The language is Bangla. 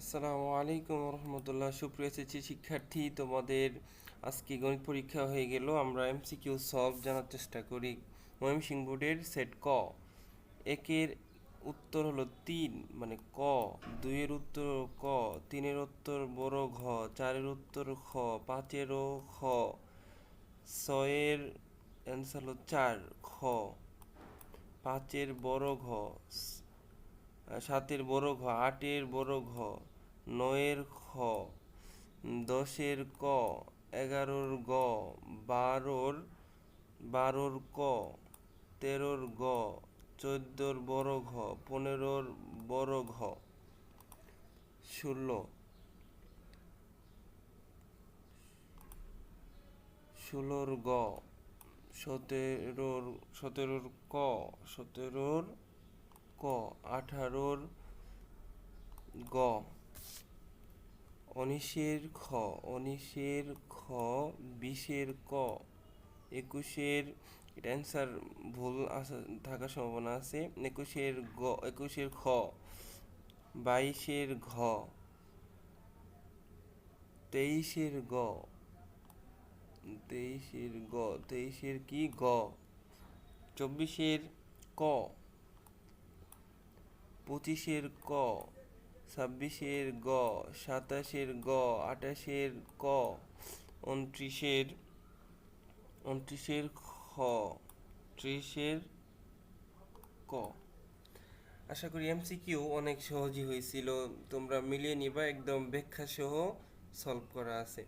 আসসালামু আলাইকুম রহমতুল্লাহ। সুপ্রিয় এসেছি শিক্ষার্থী, তোমাদের আজকে গণিত পরীক্ষা হয়ে গেল। আমরা এমসিকিউ সলভ জানার চেষ্টা করি। ময়মনসিংহ বোর্ডের সেট ক। একের উত্তর হলো তিন মানে ক। দুইয়ের উত্তর ক, তিনের উত্তর বড় ঘ, চারের উত্তর খ, পাঁচেরও খ, ছয়ের অ্যান্সার হলো চার, খ। পাঁচের বড় ঘ সাতের বড় ঘ, আটের বড় ঘ, নয়ের খ, দশের ক, এগারোর গ, বারোর বারোর ক, তেরোর গ, চোদ্দোর বড় ঘ, পনেরোর বড় ঘ। ষোলো। ষোলোর গ, সতেরোর সতেরোর ক, সতেরোর ক, আঠারোর গ। উনিশের খ উনিশের খ, বিশের ক। একুশের, এটা অ্যান্সার ভুল আসা থাকার সম্ভাবনা আছে। একুশের গ, একুশের খ, বাইশের ঘ, তেইশের গ। তেইশের গ, তেইশের কি? গ। চব্বিশের ক। পঁচিশের ক, ছাব্বিশের গ, সাতাশের গ, আঠাশের ক, উনত্রিশের উনত্রিশের খ, ত্রিশের ক। আশা করি এমসিকিউ অনেক সহজই হয়েছিল। তোমরা মিলিয়ে নিবা, একদম ব্যাখ্যা সহ সলভ করা আছে।